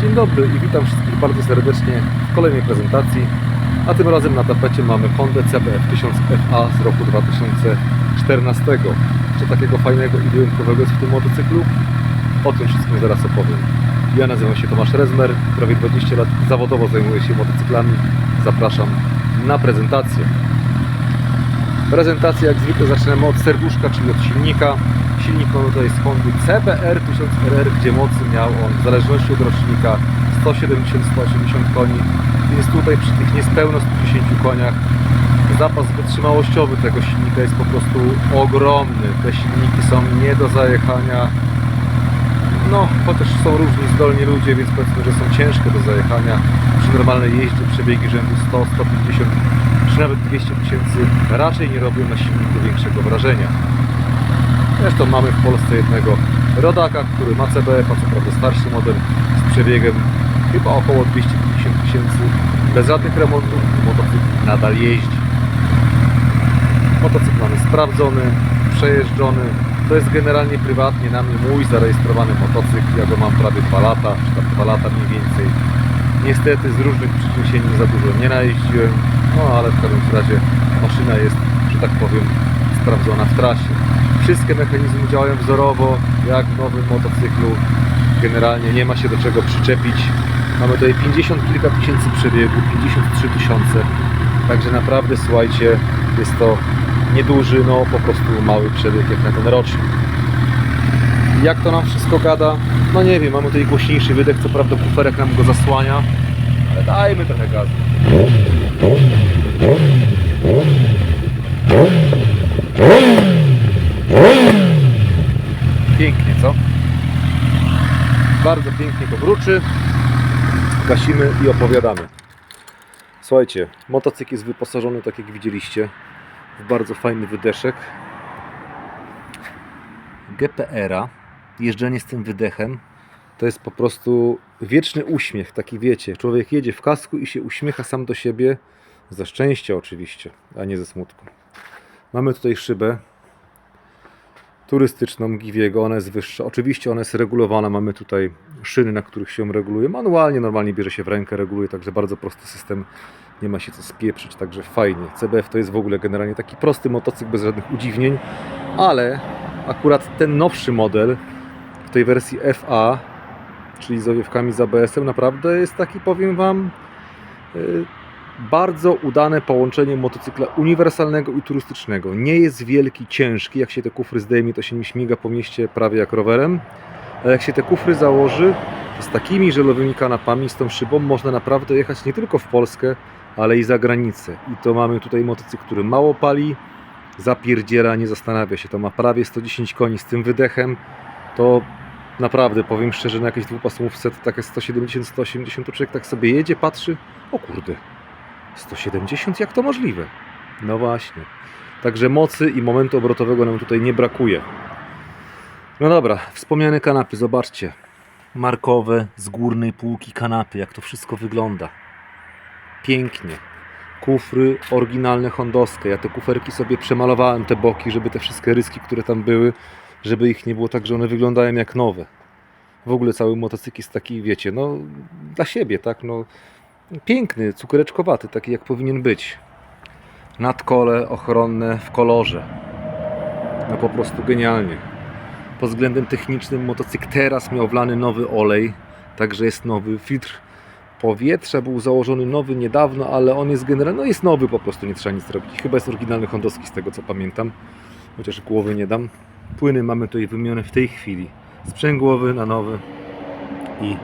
Dzień dobry i witam wszystkich bardzo serdecznie w kolejnej prezentacji. A tym razem na tapecie mamy Honda CBF 1000FA z roku 2014. Co takiego fajnego i wyjątkowego jest w tym motocyklu? O tym wszystkim zaraz opowiem. Ja nazywam się Tomasz Rezmer, prawie 20 lat zawodowo zajmuję się motocyklami. Zapraszam na prezentację. Prezentację jak zwykle zaczynamy od serduszka, czyli od silnika. Silnik mamy tutaj z Hondy CBR 1000RR, gdzie mocy miał on w zależności od rocznika 170-180 koni, więc tutaj przy tych niespełna 110 koniach zapas wytrzymałościowy tego silnika jest po prostu ogromny. Te silniki są nie do zajechania. No, chociaż są różni zdolni ludzie, więc powiedzmy, że są ciężkie do zajechania. Przy normalnej jeździe przebiegi rzędu 100, 150 czy nawet 200 tysięcy raczej nie robią na silniku większego wrażenia. Zresztą mamy w Polsce jednego rodaka, który ma CBF, a co prawda starszy model z przebiegiem chyba około 250 tysięcy. Bez żadnych remontów motocykl nadal jeździ. Motocykl mamy sprawdzony, przejeżdżony. To jest generalnie prywatnie na mnie mój zarejestrowany motocykl. Ja go mam prawie 2 lata, czy tam 2 lata mniej więcej. Niestety z różnych przyczyn się nim za dużo nie najeździłem, no ale w każdym razie maszyna jest, że tak powiem, sprawdzona w trasie. Wszystkie mechanizmy działają wzorowo, jak w nowym motocyklu. Generalnie nie ma się do czego przyczepić. Mamy tutaj 50 kilka tysięcy przebiegu, 53 tysiące. Także naprawdę słuchajcie, jest to nieduży, no po prostu mały przebieg jak na ten rocznik. Jak to nam wszystko gada? No nie wiem, mamy tutaj głośniejszy wydech, co prawda kuferek nam go zasłania, ale dajmy trochę gazu. Pięknie, co? Bardzo pięknie to wróczy. Gasimy i opowiadamy. Słuchajcie, motocykl jest wyposażony, tak jak widzieliście, w bardzo fajny wydeszek. GPR-a, jeżdżenie z tym wydechem, to jest po prostu wieczny uśmiech, taki wiecie. Człowiek jedzie w kasku i się uśmiecha sam do siebie, ze szczęścia oczywiście, a nie ze smutku. Mamy tutaj szybę turystyczną Giwiego, ona jest wyższa. Oczywiście ona jest regulowana, mamy tutaj szyny, na których się reguluje. Manualnie, normalnie bierze się w rękę, reguluje, także bardzo prosty system, nie ma się co spieprzyć, także fajnie. CBF to jest w ogóle generalnie taki prosty motocykl bez żadnych udziwnień, ale akurat ten nowszy model w tej wersji FA, czyli z owiewkami z ABS-em, naprawdę jest taki, powiem Wam, yy, bardzo udane połączenie motocykla uniwersalnego i turystycznego. Nie jest wielki, ciężki. Jak się te kufry zdejmie, to się nim śmiga po mieście prawie jak rowerem. Ale jak się te kufry założy, z takimi żelowymi kanapami, z tą szybą można naprawdę jechać nie tylko w Polskę, ale i za granicę. I to mamy tutaj motocykl, który mało pali, zapierdziela, nie zastanawia się. To ma prawie 110 koni z tym wydechem. To naprawdę, powiem szczerze, na jakieś dwupasmówce, to takie 170-180, to człowiek tak sobie jedzie, patrzy, o kurde, 170? Jak to możliwe? No właśnie. Także mocy i momentu obrotowego nam tutaj nie brakuje. No dobra, wspomniane kanapy, zobaczcie. Markowe, z górnej półki kanapy, jak to wszystko wygląda. Pięknie. Kufry oryginalne hondowskie. Ja te kuferki sobie przemalowałem, te boki, żeby te wszystkie ryski, które tam były, żeby ich nie było tak, że one wyglądają jak nowe. W ogóle cały motocykl jest taki, wiecie, no dla siebie, tak, no piękny, cukiereczkowaty, taki jak powinien być. Nadkole ochronne w kolorze. No po prostu genialnie. Pod względem technicznym motocykl teraz miał wlany nowy olej, także jest nowy filtr powietrza, był założony nowy niedawno, ale on jest generalnie, no jest nowy po prostu, nie trzeba nic robić. Chyba jest oryginalny hondowski z tego co pamiętam, chociaż głowy nie dam. Płyny mamy tutaj wymienione w tej chwili. Sprzęgłowy na nowy i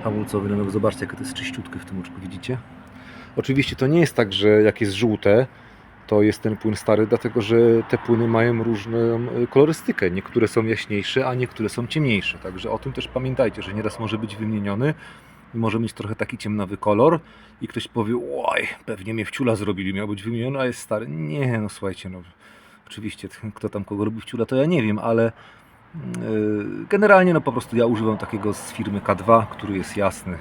hamulcowy na nowy. Zobaczcie, jakie to jest czyściutkie w tym oczku, widzicie? Oczywiście to nie jest tak, że jak jest żółte, to jest ten płyn stary, dlatego że te płyny mają różną y, kolorystykę. Niektóre są jaśniejsze, a niektóre są ciemniejsze. Także o tym też pamiętajcie, że nieraz może być wymieniony i może mieć trochę taki ciemnawy kolor i ktoś powie, oj, pewnie mnie wciula zrobili, miał być wymieniony, a jest stary. Nie, no słuchajcie, no oczywiście kto tam kogo robi wciula, to ja nie wiem, ale Generalnie no po prostu ja używam takiego z firmy K2, który jest jasny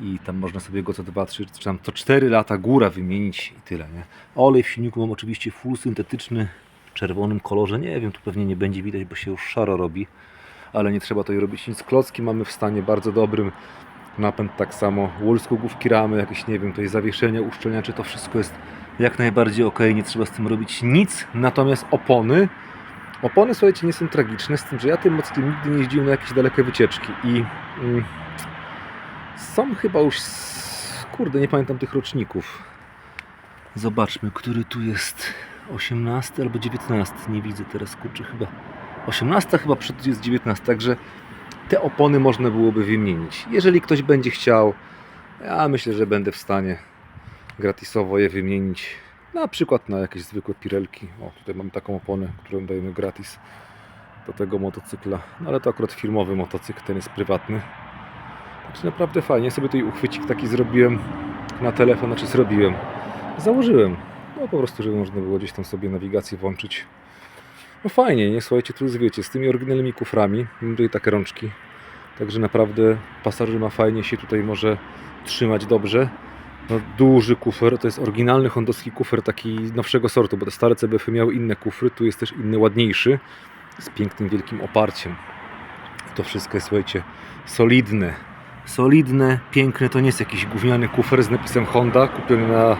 i tam można sobie go co 2, 3, czy tam co 4 lata góra wymienić i tyle, nie? Olej w silniku mam oczywiście full syntetyczny w czerwonym kolorze, nie wiem, tu pewnie nie będzie widać, bo się już szaro robi, ale nie trzeba tutaj robić nic. Klocki mamy w stanie bardzo dobrym, napęd tak samo, łulskogłówki ramy, jakieś nie wiem, tutaj zawieszenia, uszczelniacze, to wszystko jest jak najbardziej ok, nie trzeba z tym robić nic, natomiast opony, opony słuchajcie nie są tragiczne, z tym, że ja tym mocnym nigdy nie jeździłem na jakieś dalekie wycieczki i mm, są chyba już, kurde, nie pamiętam tych roczników. Zobaczmy, który tu jest 18 albo 19, nie widzę teraz, kurczę, chyba 18 chyba przed jest 19, także te opony można byłoby wymienić. Jeżeli ktoś będzie chciał, ja myślę, że będę w stanie gratisowo je wymienić. Na przykład na jakieś zwykłe pirelki. O, tutaj mam taką oponę, którą dajemy gratis do tego motocykla. No ale to akurat firmowy motocykl, ten jest prywatny. Także naprawdę fajnie. Sobie tutaj uchwycik taki zrobiłem na telefon, znaczy zrobiłem. Założyłem. No po prostu, żeby można było gdzieś tam sobie nawigację włączyć. No fajnie, nie? Słuchajcie, tu jest, wiecie, z tymi oryginalnymi kuframi. Mam tutaj takie rączki. Także naprawdę pasażer ma fajnie się tutaj może trzymać dobrze. No, duży kufer, to jest oryginalny hondowski kufer taki nowszego sortu, bo te stare CBF miały inne kufry, tu jest też inny, ładniejszy, z pięknym, wielkim oparciem. To wszystko jest, słuchajcie, solidne. Solidne, piękne, to nie jest jakiś gówniany kufer z napisem Honda, kupiony na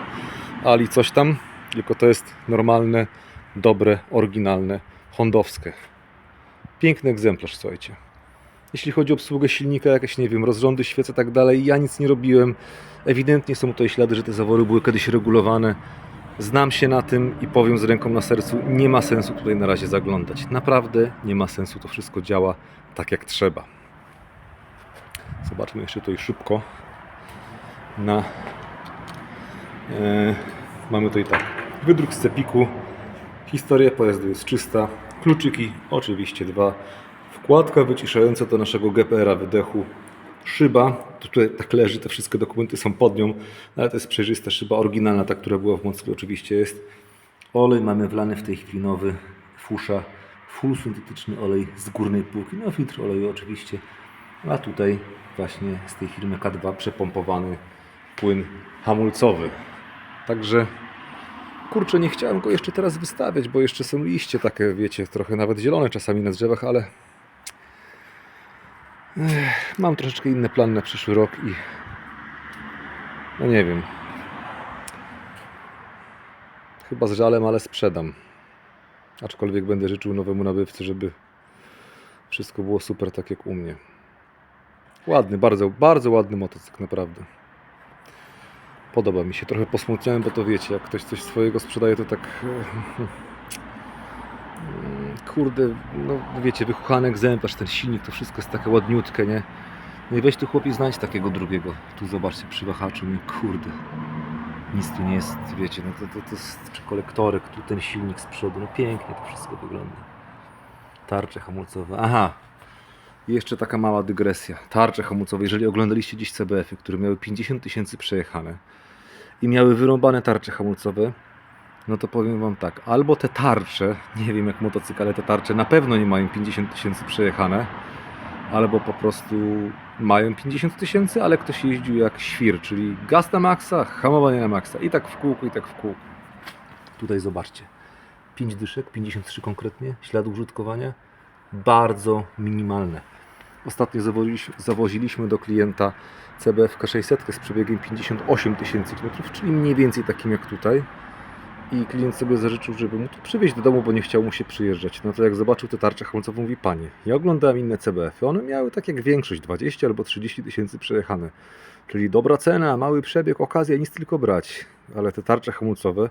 Ali coś tam, tylko to jest normalne, dobre, oryginalne, hondowskie. Piękny egzemplarz, słuchajcie. Jeśli chodzi o obsługę silnika, jakieś, nie wiem, rozrządy, świece, tak dalej, ja nic nie robiłem. Ewidentnie są tutaj ślady, że te zawory były kiedyś regulowane. Znam się na tym i powiem z ręką na sercu, nie ma sensu tutaj na razie zaglądać. Naprawdę nie ma sensu, to wszystko działa tak jak trzeba. Zobaczmy jeszcze tutaj szybko. Na, e, mamy tutaj tak, wydruk z cepiku, historia pojazdu jest czysta, kluczyki oczywiście dwa, wkładka wyciszająca do naszego GPR-a wydechu, szyba, tutaj tak leży, te wszystkie dokumenty są pod nią, ale to jest przejrzysta szyba, oryginalna, ta, która była w Moskwie oczywiście jest. Olej mamy wlany w tej chwili nowy, fusza, full syntetyczny olej z górnej półki, no filtr oleju oczywiście, a tutaj właśnie z tej firmy K2 przepompowany płyn hamulcowy. Także kurczę, nie chciałem go jeszcze teraz wystawiać, bo jeszcze są liście takie, wiecie, trochę nawet zielone czasami na drzewach, ale mam troszeczkę inny plan na przyszły rok i no nie wiem. Chyba z żalem, ale sprzedam. Aczkolwiek będę życzył nowemu nabywcy, żeby wszystko było super tak jak u mnie. Ładny, bardzo, bardzo ładny motocykl, naprawdę. Podoba mi się. Trochę posmutniałem, bo to wiecie, jak ktoś coś swojego sprzedaje, to tak. Kurde, no wiecie, wychuchany egzemplarz, ten silnik, to wszystko jest takie ładniutkie, nie? No i weź tu chłopie znajdź takiego drugiego. Tu zobaczcie przy wahaczu, mi kurde. Nic tu nie jest, wiecie, no to, to, to jest czy kolektorek, tu ten silnik z przodu, no pięknie to wszystko wygląda. Tarcze hamulcowe, aha. I jeszcze taka mała dygresja. Tarcze hamulcowe, jeżeli oglądaliście dziś CBF-y, które miały 50 tysięcy przejechane i miały wyrąbane tarcze hamulcowe, no to powiem Wam tak, albo te tarcze, nie wiem jak motocykl, ale te tarcze na pewno nie mają 50 tysięcy przejechane, albo po prostu mają 50 tysięcy, ale ktoś jeździł jak świr, czyli gaz na maksa, hamowanie na maksa i tak w kółku, i tak w kółku. Tutaj zobaczcie, 5 dyszek, 53 konkretnie, ślady użytkowania, bardzo minimalne. Ostatnio zawoziliśmy, do klienta CBF 600 z przebiegiem 58 tysięcy km, czyli mniej więcej takim jak tutaj i klient sobie zażyczył, żeby mu to przywieźć do domu, bo nie chciał mu się przyjeżdżać. No to jak zobaczył te tarcze hamulcowe, mówi, panie, ja oglądałem inne CBF-y, one miały tak jak większość, 20 albo 30 tysięcy przejechane. Czyli dobra cena, mały przebieg, okazja, nic tylko brać. Ale te tarcze hamulcowe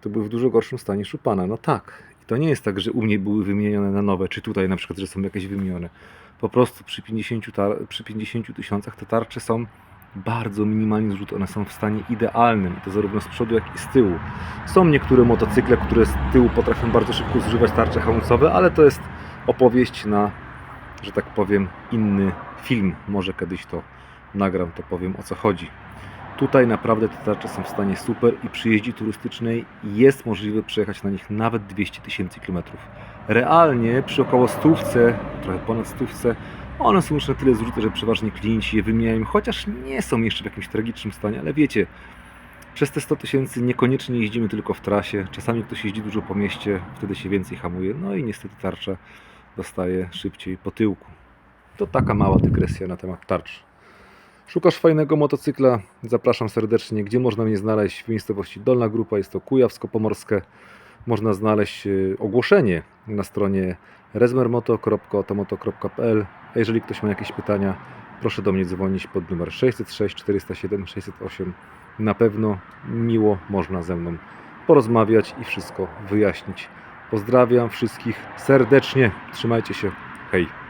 to były w dużo gorszym stanie szupana. No tak. I to nie jest tak, że u mnie były wymienione na nowe, czy tutaj na przykład, że są jakieś wymienione. Po prostu przy 50 tar- przy 50 tysiącach te tarcze są bardzo minimalnie zrzut, one są w stanie idealnym, i to zarówno z przodu, jak i z tyłu. Są niektóre motocykle, które z tyłu potrafią bardzo szybko zużywać tarcze hamulcowe, ale to jest opowieść na, że tak powiem, inny film. Może kiedyś to nagram, to powiem o co chodzi. Tutaj naprawdę te tarcze są w stanie super i przy jeździe turystycznej jest możliwe przejechać na nich nawet 200 tysięcy kilometrów. Realnie przy około stówce, trochę ponad stówce, one są już na tyle zużyte, że przeważnie klienci je wymieniają, chociaż nie są jeszcze w jakimś tragicznym stanie, ale wiecie, przez te 100 tysięcy niekoniecznie jeździmy tylko w trasie. Czasami ktoś jeździ dużo po mieście, wtedy się więcej hamuje. No i niestety tarcza dostaje szybciej po tyłku. To taka mała dygresja na temat tarcz. Szukasz fajnego motocykla? Zapraszam serdecznie. Gdzie można mnie znaleźć? W miejscowości Dolna Grupa, jest to Kujawsko-Pomorskie. Można znaleźć y, ogłoszenie na stronie rezmermoto.otomoto.pl. A jeżeli ktoś ma jakieś pytania, proszę do mnie dzwonić pod numer 606 407 608. Na pewno miło można ze mną porozmawiać i wszystko wyjaśnić. Pozdrawiam wszystkich serdecznie. Trzymajcie się. Hej.